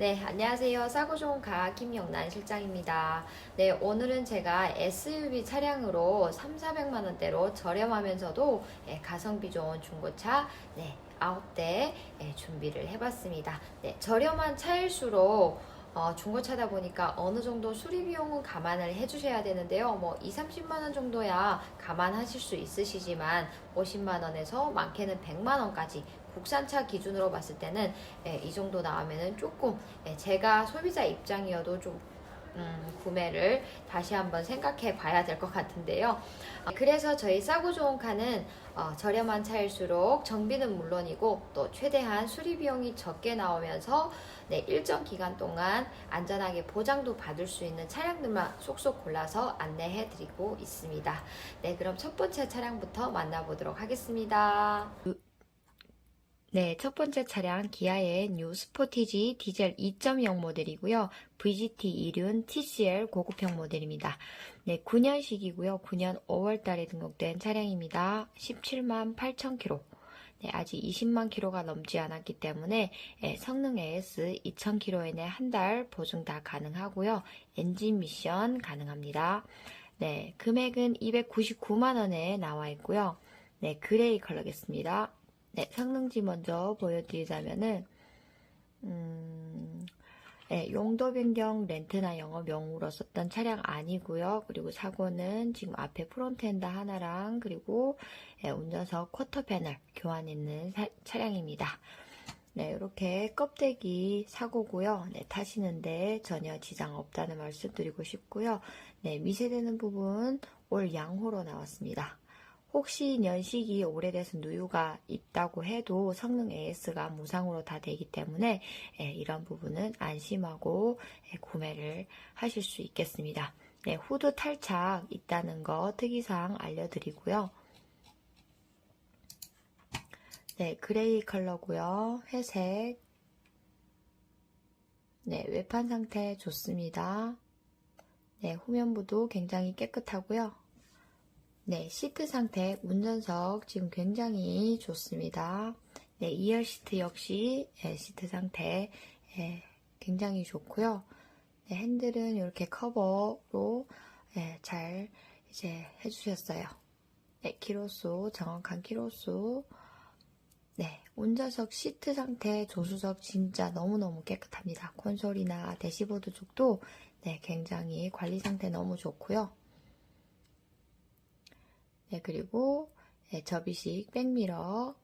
네, 안녕하세요. 싸고 좋은 가 김영란 실장입니다. 네, 오늘은 제가 SUV 차량으로 3, 400만 원대로 저렴하면서도 예, 가성비 좋은 중고차 네, 9대 예, 준비를 해봤습니다. 네, 저렴한 차일수록 어, 중고차다 보니까 어느 정도 수리 비용은 감안을 해주셔야 되는데요. 뭐 2, 30만 원 정도야 감안하실 수 있으시지만 50만 원에서 많게는 100만 원까지 국산차 기준으로 봤을 때는 예, 이 정도 나오면은 조금 예, 제가 소비자 입장이어도 좀 음, 구매를 다시 한번 생각해 봐야 될 것 같은데요. 어, 그래서 저희 싸고 좋은 카는 어, 저렴한 차일수록 정비는 물론이고 또 최대한 수리 비용이 적게 나오면서 네, 일정 기간 동안 안전하게 보장도 받을 수 있는 차량들만 쏙쏙 골라서 안내해 드리고 있습니다. 네, 그럼 첫 번째 차량부터 만나보도록 하겠습니다. 네, 첫 번째 차량 기아의 뉴 스포티지 디젤 2.0 모델이고요. VGT 이륜 TCL 고급형 모델입니다. 네, 9년식이고요. 9년 5월 달에 등록된 차량입니다. 17만 8천 킬로. 네, 아직 20만 킬로가 넘지 않았기 때문에 예, 성능 AS 2000 킬로에는 한달 보증 다 가능하고요. 엔진 미션 가능합니다. 네, 금액은 299만 원에 나와 있고요. 네, 그레이 컬러겠습니다. 네, 성능지 먼저 보여드리자면은, 음, 네, 용도 변경 렌트나 영업용으로 썼던 차량 아니고요. 그리고 사고는 지금 앞에 프론트엔드 하나랑 그리고 예, 운전석 쿼터 패널 교환 있는 사- 차량입니다. 네, 이렇게 껍데기 사고고요. 네, 타시는데 전혀 지장 없다는 말씀 드리고 싶고요. 네, 미세되는 부분 올 양호로 나왔습니다. 혹시 연식이 오래돼서 누유가 있다고 해도 성능 AS가 무상으로 다 되기 때문에 예, 이런 부분은 안심하고 예, 구매를 하실 수 있겠습니다. 네, 후드 탈착 있다는 거 특이사항 알려드리고요. 네, 그레이 컬러고요. 회색. 네, 외판 상태 좋습니다. 네, 후면부도 굉장히 깨끗하고요. 네, 시트 상태, 운전석 지금 굉장히 좋습니다. 네, 2열 시트 역시 예, 시트 상태 예, 굉장히 좋고요. 네, 핸들은 이렇게 커버로 예, 잘 이제 해주셨어요. 네, 키로수 정확한 키로수. 네, 운전석 시트 상태, 조수석 진짜 너무너무 깨끗합니다. 콘솔이나 대시보드 쪽도 네, 굉장히 관리 상태 너무 좋고요. 네, 그리고 네, 접이식 백미러.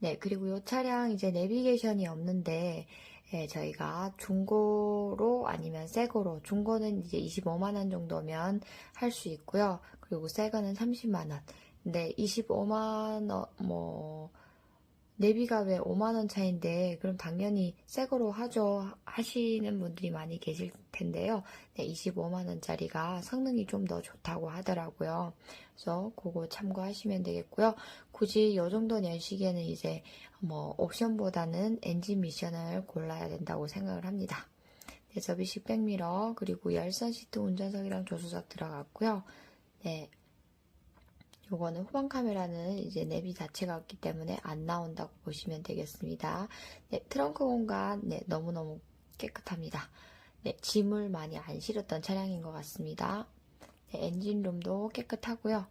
네, 그리고 이 차량 이제 내비게이션이 없는데 예, 저희가 중고로 아니면 새거로 중고는 이제 25만 원 정도면 할 수 있고요. 그리고 새거는 30만 원. 근데 25만 원뭐 내비가 왜 5만 원 차인데 그럼 당연히 새 거로 하죠 하시는 분들이 많이 계실 텐데요. 네, 25만 원짜리가 성능이 좀 더 좋다고 하더라고요. 그래서 그거 참고하시면 되겠고요. 굳이 이 정도 연식에는 이제 뭐 옵션보다는 엔진 미션을 골라야 된다고 생각을 합니다. 네, 접이식 백미러 그리고 열선 시트 운전석이랑 조수석 들어갔고요. 네, 요거는 후방 카메라는 이제 내비 자체가 없기 때문에 안 나온다고 보시면 되겠습니다. 네, 트렁크 공간 네, 너무너무 깨끗합니다. 네, 짐을 많이 안 실었던 차량인 것 같습니다. 네, 엔진룸도 깨끗하고요.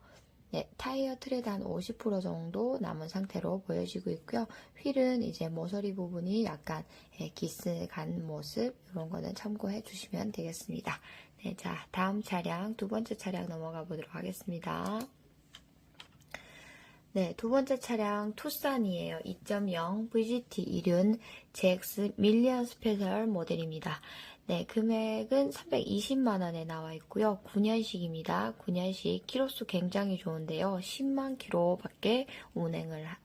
네, 타이어 트레드 한 50% 정도 남은 상태로 보여지고 있고요. 휠은 이제 모서리 부분이 약간 예, 기스 간 모습 이런 거는 참고해 주시면 되겠습니다. 네, 자 다음 차량 두 번째 차량 넘어가 보도록 하겠습니다. 네, 두 번째 차량 투싼이에요. 2.0 VGT 이륜 GX 밀리언 스페셜 모델입니다. 네, 금액은 320만원에 나와 있고요. 9년식입니다. 9년식 키로수 굉장히 좋은데요. 10만 킬로밖에 운행을 하-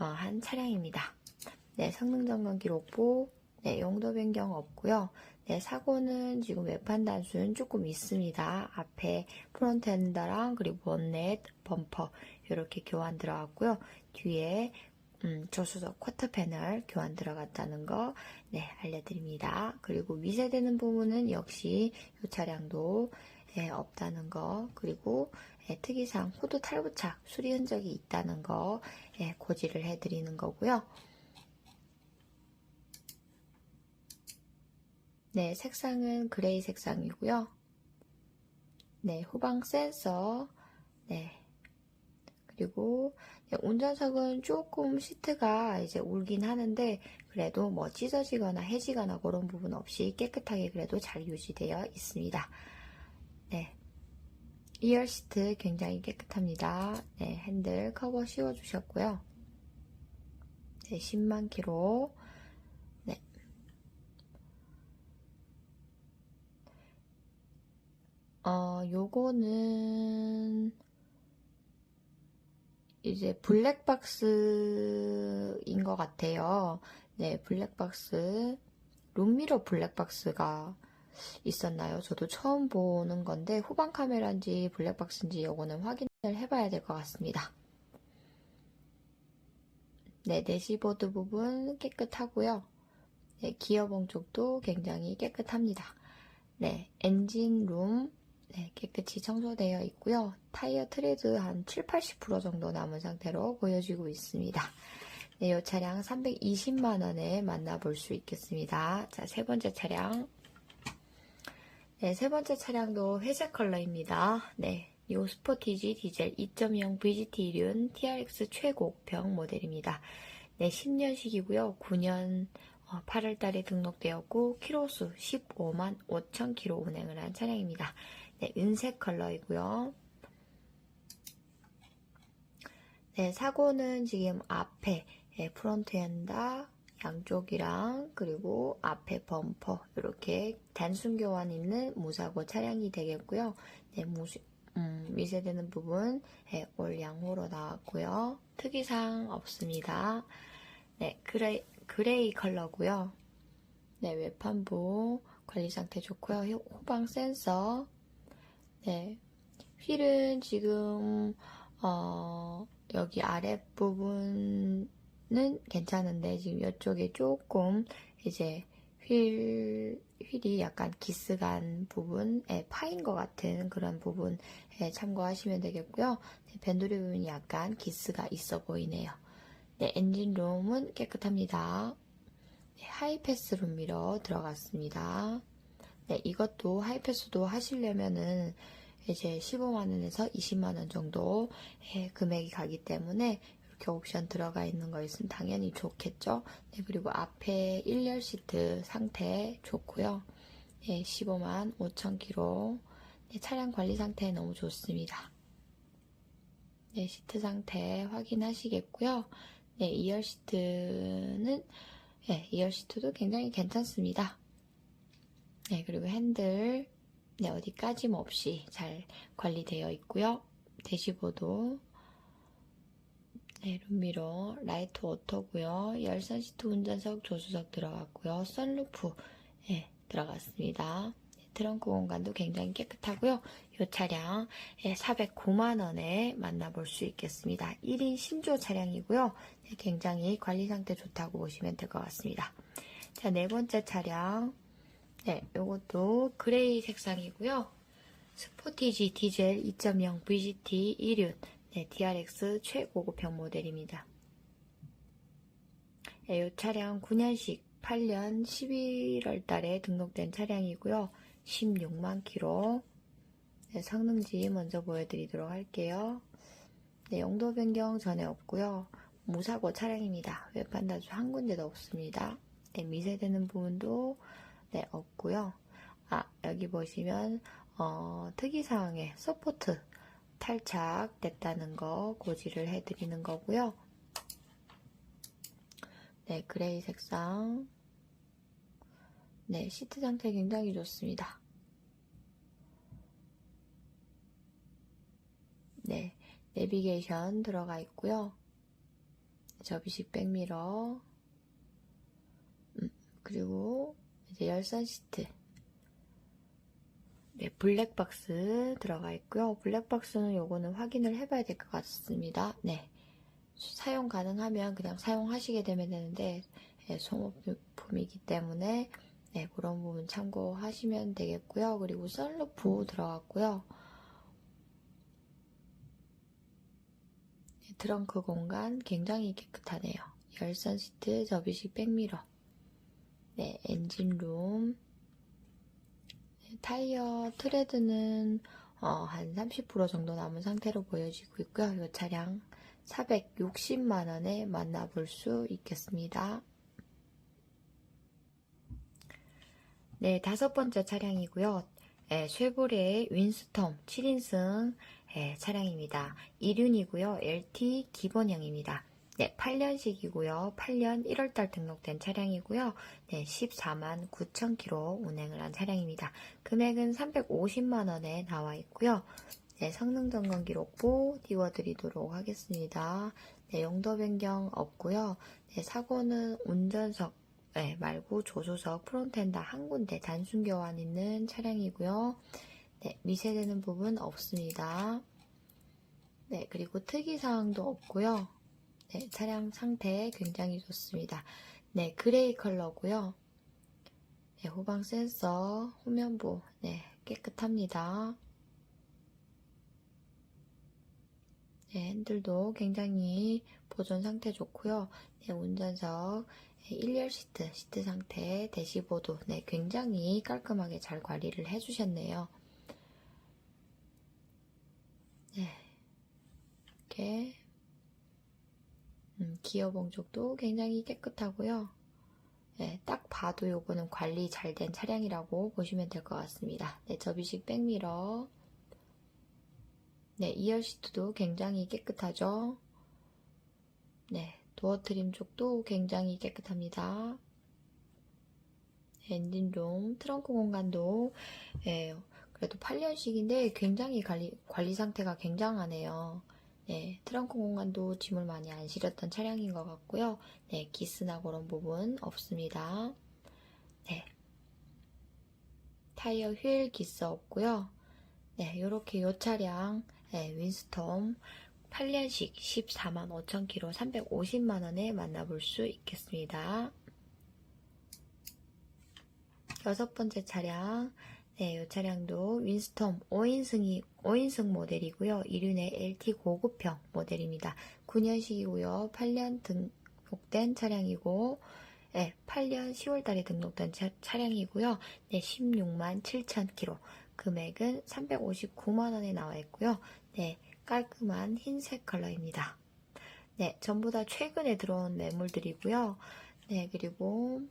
어, 한 차량입니다. 네, 성능 점검 기록부, 네, 용도 변경 없고요. 네, 사고는 지금 외판 단순 조금 있습니다. 앞에 프론트 엔더랑 그리고 본넷, 범퍼 이렇게 교환 들어갔고요. 뒤에 음, 조수석 쿼터 패널 교환 들어갔다는 거 네, 알려드립니다. 그리고 미세되는 부분은 역시 이 차량도 예, 없다는 거 그리고 예, 특이상 후드 탈부착 수리 흔적이 있다는 거 예, 고지를 해드리는 거고요. 네, 색상은 그레이 색상이고요. 네, 후방 센서. 네. 그리고 네, 운전석은 조금 시트가 이제 울긴 하는데 그래도 뭐 찢어지거나 해지거나 그런 부분 없이 깨끗하게 그래도 잘 유지되어 있습니다. 네. 2열 시트 굉장히 깨끗합니다. 네, 핸들 커버 씌워 주셨고요. 네, 10만 킬로. 네. 어, 요거는 이제 블랙박스인 것 같아요. 네, 블랙박스. 룸미러 블랙박스가 있었나요? 저도 처음 보는 건데 후방 카메라인지 블랙박스인지 요거는 확인을 해봐야 될 것 같습니다. 네, 대시보드 부분 깨끗하고요. 네, 기어봉 쪽도 굉장히 깨끗합니다. 네, 엔진룸 네, 깨끗이 청소되어 있고요. 타이어 트레드 한 7, 80% 정도 남은 상태로 보여지고 있습니다. 네, 이 차량 320만원에 만나볼 수 있겠습니다. 자, 세 번째 차량. 네, 세 번째 차량도 회색 컬러입니다. 네, 이 스포티지 디젤 2.0 VGT 륜 TRX 최고평 모델입니다. 네, 10년식이고요. 9년 8월달에 등록되었고 키로수 15만 5천 킬로 운행을 한 차량입니다. 네, 은색 컬러이고요. 네, 사고는 지금 앞에 네, 프론트 엔다 양쪽이랑 그리고 앞에 범퍼 이렇게 단순 교환 있는 무사고 차량이 되겠고요. 네, 무시, 음, 미세되는 부분 네, 올 양호로 나왔고요. 특이사항 없습니다. 네, 그레이, 그레이 컬러고요. 네, 외판부 관리 상태 좋고요. 후방 센서. 네, 휠은 지금 어, 여기 아랫부분은 괜찮은데 지금 이쪽에 조금 이제 휠, 휠이 약간 기스간 부분에 파인 것 같은 그런 부분에 참고하시면 되겠고요. 네, 밴드리 부분이 약간 기스가 있어 보이네요. 네, 엔진룸은 깨끗합니다. 네, 하이패스 룸 미러 들어갔습니다. 네, 이것도 하이패스도 하시려면은 이제 15만원에서 20만원 정도 예, 금액이 가기 때문에 이렇게 옵션 들어가 있는 거 있으면 당연히 좋겠죠. 네, 그리고 앞에 1열 시트 상태 좋고요. 네, 15만 5천 킬로. 네, 차량 관리 상태 너무 좋습니다. 네, 시트 상태 확인하시겠고요. 네, 2열 시트는 네, 2열 시트도 굉장히 괜찮습니다. 네, 그리고 핸들 네, 어디 까짐 없이 잘 관리되어 있고요. 대시보드 네, 룸미러, 라이트 오토고요. 열선 시트 운전석, 조수석 들어갔고요. 썬루프 네, 들어갔습니다. 네, 트렁크 공간도 굉장히 깨끗하고요. 이 차량 409만 원에 만나볼 수 있겠습니다. 1인 신조 차량이고요. 네, 굉장히 관리 상태 좋다고 보시면 될 것 같습니다. 자, 네 번째 차량 네, 요것도 그레이 색상이고요. 스포티지 디젤 2.0 VGT 1륜 네, DRX 최고급형 모델입니다. 네, 이 차량 9년식 8년 11월 달에 등록된 차량이고요. 16만 킬로. 네, 성능지 먼저 보여드리도록 할게요. 네, 용도 변경 전에 없고요. 무사고 차량입니다. 외판다주 한 군데도 없습니다. 네, 미세되는 부분도 네, 없고요. 아, 여기 보시면 어, 특이사항에 서포트 탈착됐다는 거 고지를 해드리는 거고요. 네, 그레이 색상. 네, 시트 상태 굉장히 좋습니다. 네, 내비게이션 들어가 있고요. 접이식 백미러. 음, 그리고 이제 열선 시트. 네, 블랙박스 들어가 있고요. 블랙박스는 요거는 확인을 해봐야 될 것 같습니다. 네. 사용 가능하면 그냥 사용하시게 되면 되는데, 네, 소모품이기 때문에, 네, 그런 부분 참고하시면 되겠고요. 그리고 썬루프 들어갔고요. 네, 트렁크 공간 굉장히 깨끗하네요. 열선 시트, 접이식 백미러. 네, 엔진룸. 타이어 트레드는 어, 한 30% 정도 남은 상태로 보여지고 있고요. 이 차량 460만 원에 만나볼 수 있겠습니다. 네, 다섯 번째 차량이고요. 예, 쉐보레 윈스톰 7인승 예, 차량입니다. 2륜이고요. LT 기본형입니다. 네, 8년식이고요. 8년 1월달 등록된 차량이고요. 네, 14만 9천 킬로 운행을 한 차량입니다. 금액은 350만 원에 나와 있고요. 네, 성능 점검 기록부 띄워드리도록 하겠습니다. 네, 용도 변경 없고요. 네, 사고는 운전석 네, 말고 조수석 프론트엔더 한 군데 단순 교환 있는 차량이고요. 네, 미세되는 부분 없습니다. 네, 그리고 특이사항도 없고요. 네, 차량 상태 굉장히 좋습니다. 네, 그레이 컬러고요. 네, 후방 센서, 후면부, 네, 깨끗합니다. 네, 핸들도 굉장히 보존 상태 좋고요. 네, 운전석, 네, 1열 시트, 시트 상태, 대시보드, 네, 굉장히 깔끔하게 잘 관리를 해주셨네요. 네, 이렇게 음, 기어 봉 쪽도 굉장히 깨끗하고요. 네, 딱 봐도 요거는 관리 잘 된 차량이라고 보시면 될 것 같습니다. 네, 접이식 백미러. 네, 2열 시트도 굉장히 깨끗하죠. 네, 도어 트림 쪽도 굉장히 깨끗합니다. 네, 엔진 룸, 트렁크 공간도 예, 그래도 8년식인데 굉장히 관리, 관리 상태가 굉장하네요. 네, 트렁크 공간도 짐을 많이 안 실었던 차량인 것 같고요. 네, 기스나 그런 부분 없습니다. 네. 타이어 휠 기스 없고요. 네, 요렇게 요 차량 네, 윈스톰 8년식 14만 5천 킬로 350만 원에 만나볼 수 있겠습니다. 여섯 번째 차량 네, 이 차량도 윈스톰 5인승이 5인승 모델이고요. 이륜의 LT 고급형 모델입니다. 9년식이고요. 8년 등록된 차량이고 네, 8년 10월 달에 등록된 차, 차량이고요. 네, 16만 7천 킬로. 금액은 359만 원에 나와 있고요. 네, 깔끔한 흰색 컬러입니다. 네, 전부 다 최근에 들어온 매물들이고요. 네, 그리고 음,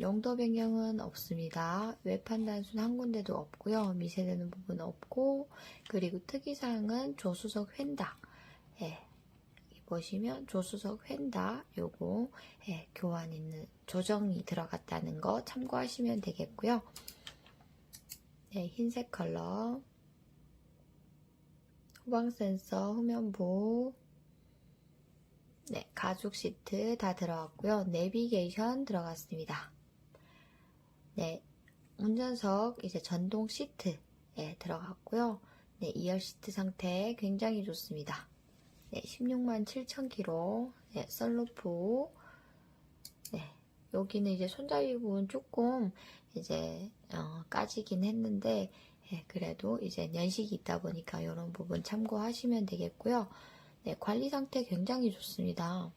용도 변경은 없습니다. 외판 단순 한 군데도 없고요. 미세되는 부분 없고 그리고 특이사항은 조수석 휀다. 예, 보시면 조수석 휀다 요거 예, 교환 있는 조정이 들어갔다는 거 참고하시면 되겠고요. 네, 흰색 컬러 후방 센서 후면부 네, 가죽 시트 다 들어갔고요. 내비게이션 들어갔습니다. 네, 운전석 이제 전동 시트 네, 들어갔고요. 네, 2열 시트 상태 굉장히 좋습니다. 네, 16만 7천 킬로 네, 썰루프 네, 여기는 이제 손잡이 부분 조금 이제 어, 까지긴 했는데 예, 그래도 이제 연식이 있다 보니까 이런 부분 참고하시면 되겠고요. 네, 관리 상태 굉장히 좋습니다.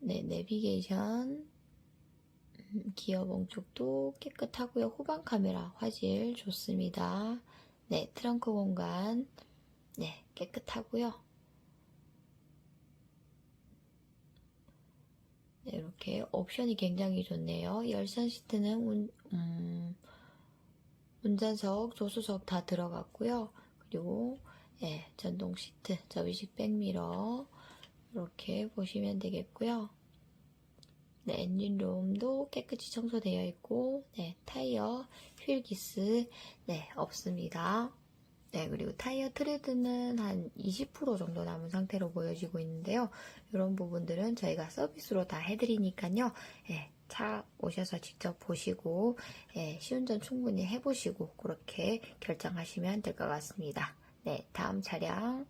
네, 내비게이션, 음, 기어봉 쪽도 깨끗하고요. 후방 카메라 화질 좋습니다. 네, 트렁크 공간, 네, 깨끗하고요. 네, 이렇게 옵션이 굉장히 좋네요. 열선 시트는 운, 음, 운전석, 조수석 다 들어갔고요. 그리고 예, 전동 시트, 접이식 백미러 이렇게 보시면 되겠고요. 네, 엔진룸도 깨끗이 청소되어 있고 네, 타이어, 휠 기스 네, 없습니다. 네, 그리고 타이어 트레드는 한 20% 정도 남은 상태로 보여지고 있는데요. 이런 부분들은 저희가 서비스로 다 해드리니까요. 예, 차 오셔서 직접 보시고 예, 시운전 충분히 해보시고 그렇게 결정하시면 될 것 같습니다. 네, 다음 차량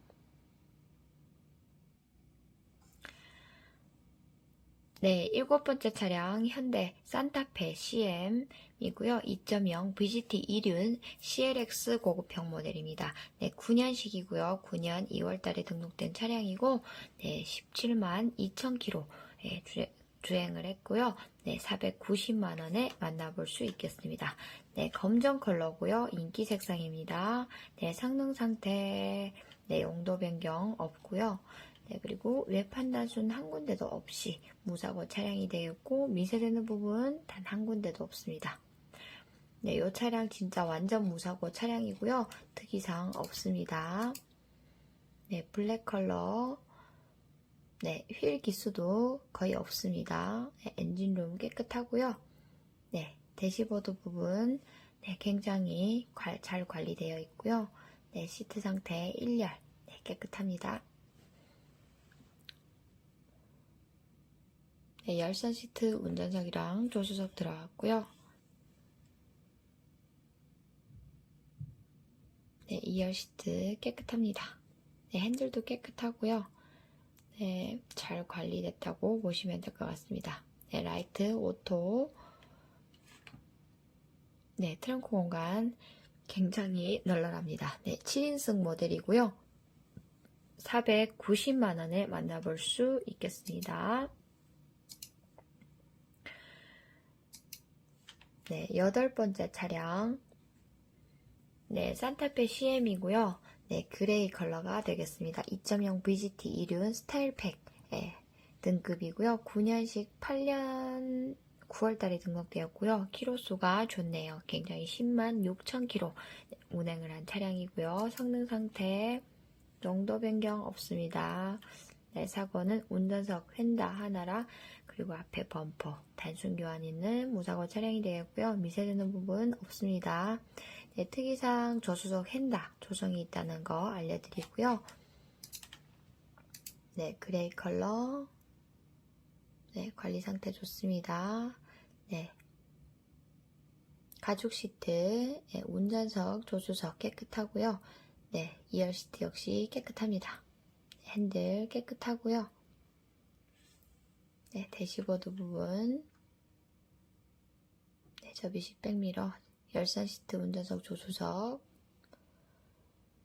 네, 일곱 번째 차량 현대 산타페 CM이고요. 2.0 VGT 2륜 CLX 고급형 모델입니다. 네, 9년식이고요. 9년 2월 달에 등록된 차량이고 네, 17만 2천 킬로 예, 주, 주행을 했고요. 네, 490만 원에 만나볼 수 있겠습니다. 네, 검정 컬러고요. 인기 색상입니다. 네, 성능 상태, 네, 용도 변경 없고요. 네, 그리고 외판 단순 한 군데도 없이 무사고 차량이 되어 있고 미세되는 부분 단 한 군데도 없습니다. 네, 이 차량 진짜 완전 무사고 차량이고요. 특이사항 없습니다. 네, 블랙 컬러. 네, 휠 기수도 거의 없습니다. 네, 엔진룸 깨끗하고요. 네, 대시보드 부분 네, 굉장히 관- 잘 관리되어 있고요. 네, 시트 상태 1열 네, 깨끗합니다. 네, 열선 시트 운전석이랑 조수석 들어갔고요. 네, 2열 시트 깨끗합니다. 네, 핸들도 깨끗하고요. 네, 잘 관리됐다고 보시면 될 것 같습니다. 네, 라이트, 오토. 네, 트렁크 공간 굉장히 널널합니다. 네, 7인승 모델이고요. 490만원에 만나볼 수 있겠습니다. 네, 여덟 번째 차량. 네, 산타페 CM이고요. 네, 그레이 컬러가 되겠습니다. 2.0 VGT 이륜 스타일팩 예, 등급이고요. 9년식 8년 9월달에 등록되었고요. 키로수가 좋네요. 굉장히 10만 6천 킬로 운행을 한 차량이고요. 성능 상태 용도 변경 없습니다. 네, 사고는 운전석 휀다 하나라 그리고 앞에 범퍼 단순 교환 있는 무사고 차량이 되었고요. 미세되는 부분 없습니다. 네, 특이사항 조수석 핸다 조성이 있다는 거 알려드리고요. 네, 그레이 컬러. 네, 관리 상태 좋습니다. 네. 가죽 시트, 네, 운전석, 조수석 깨끗하고요. 네, 2열 시트 역시 깨끗합니다. 핸들 깨끗하고요. 네, 대시보드 부분. 네, 접이식 백미러, 열선 시트, 운전석, 조수석.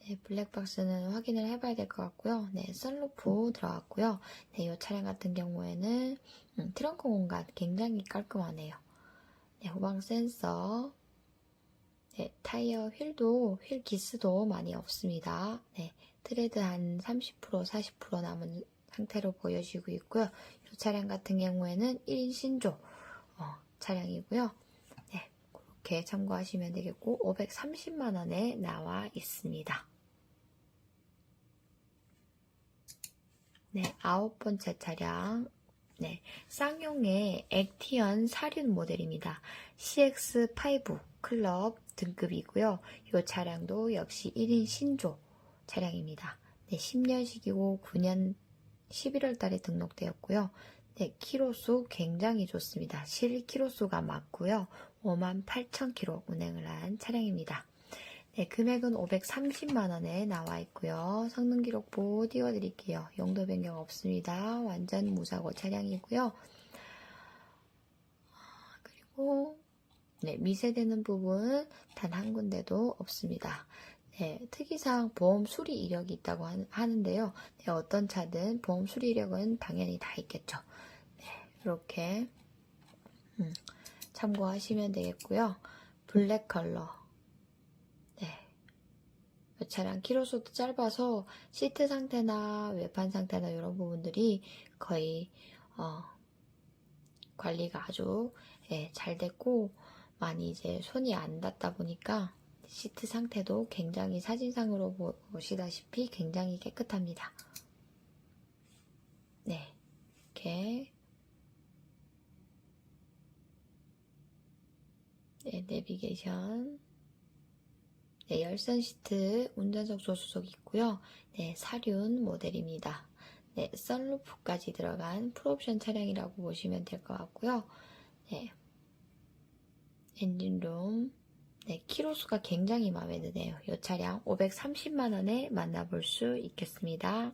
네, 블랙박스는 확인을 해봐야 될 것 같고요. 네, 썬루프 들어갔고요. 네, 이 차량 같은 경우에는 음, 트렁크 공간 굉장히 깔끔하네요. 네, 후방 센서. 네, 타이어 휠도 휠 기스도 많이 없습니다. 네, 트레드 한 30% 40% 남은 상태로 보여지고 있고요. 이 차량 같은 경우에는 1인 신조 어, 차량이고요. 네, 그렇게 참고하시면 되겠고 530만 원에 나와 있습니다. 네, 아홉 번째 차량. 네, 쌍용의 액티언 사륜 모델입니다. CX5 클럽 등급이고요. 이 차량도 역시 1인 신조 차량입니다. 네, 10년식이고 9년 11월 달에 등록되었고요. 네, 키로수 굉장히 좋습니다. 실 키로수가 맞고요. 5만 8천 킬로 운행을 한 차량입니다. 네, 금액은 530만원에 나와 있고요. 성능 기록부 띄워드릴게요. 용도 변경 없습니다. 완전 무사고 차량이고요. 그리고 네, 미세되는 부분 단 한 군데도 없습니다. 네, 특이사항 보험 수리 이력이 있다고 하는데요. 네, 어떤 차든 보험 수리 이력은 당연히 다 있겠죠. 네, 이렇게 음, 참고하시면 되겠고요. 블랙 컬러 네. 이 차량 키로수도 짧아서 시트 상태나 외판 상태나 이런 부분들이 거의 어, 관리가 아주 예, 잘 됐고 많이 이제 손이 안 닿다 보니까 시트 상태도 굉장히 사진상으로 보시다시피 굉장히 깨끗합니다. 네, 이렇게 네, 내비게이션 네, 열선 시트, 운전석 조수석 있고요. 네, 사륜 모델입니다. 네, 썬루프까지 들어간 풀옵션 차량이라고 보시면 될 것 같고요. 네, 엔진룸, 네, 키로수가 굉장히 마음에 드네요. 이 차량 530만원에 만나볼 수 있겠습니다.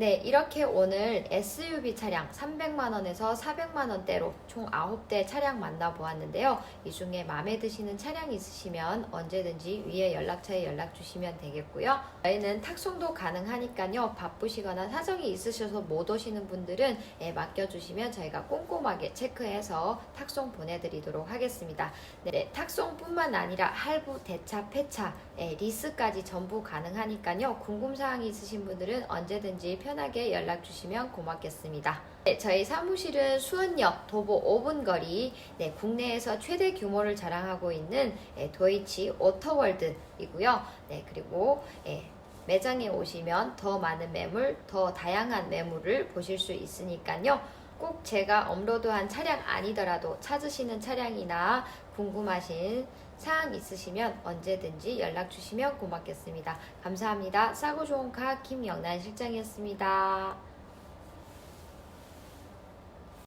네, 이렇게 오늘 SUV 차량 300만 원에서 400만 원대로 총 9대 차량 만나보았는데요. 이 중에 마음에 드시는 차량 있으시면 언제든지 위에 연락처에 연락 주시면 되겠고요. 저희는 탁송도 가능하니까요. 바쁘시거나 사정이 있으셔서 못 오시는 분들은 예, 맡겨주시면 저희가 꼼꼼하게 체크해서 탁송 보내드리도록 하겠습니다. 네, 탁송뿐만 아니라 할부, 대차, 폐차, 예, 리스까지 전부 가능하니까요. 궁금사항이 있으신 분들은 언제든지 편 하게 연락 주시면 고맙겠습니다. 네, 저희 사무실은 수원역 도보 5분 거리 네, 국내에서 최대 규모를 자랑하고 있는 예, 도이치 오터월드이고요. 네, 그리고 예, 매장에 오시면 더 많은 매물, 더 다양한 매물을 보실 수 있으니까요. 꼭 제가 업로드한 차량 아니더라도 찾으시는 차량이나 궁금하신 사항 있으시면 언제든지 연락 주시면 고맙겠습니다. 감사합니다. 싸고 좋은 카 김영란 실장이었습니다.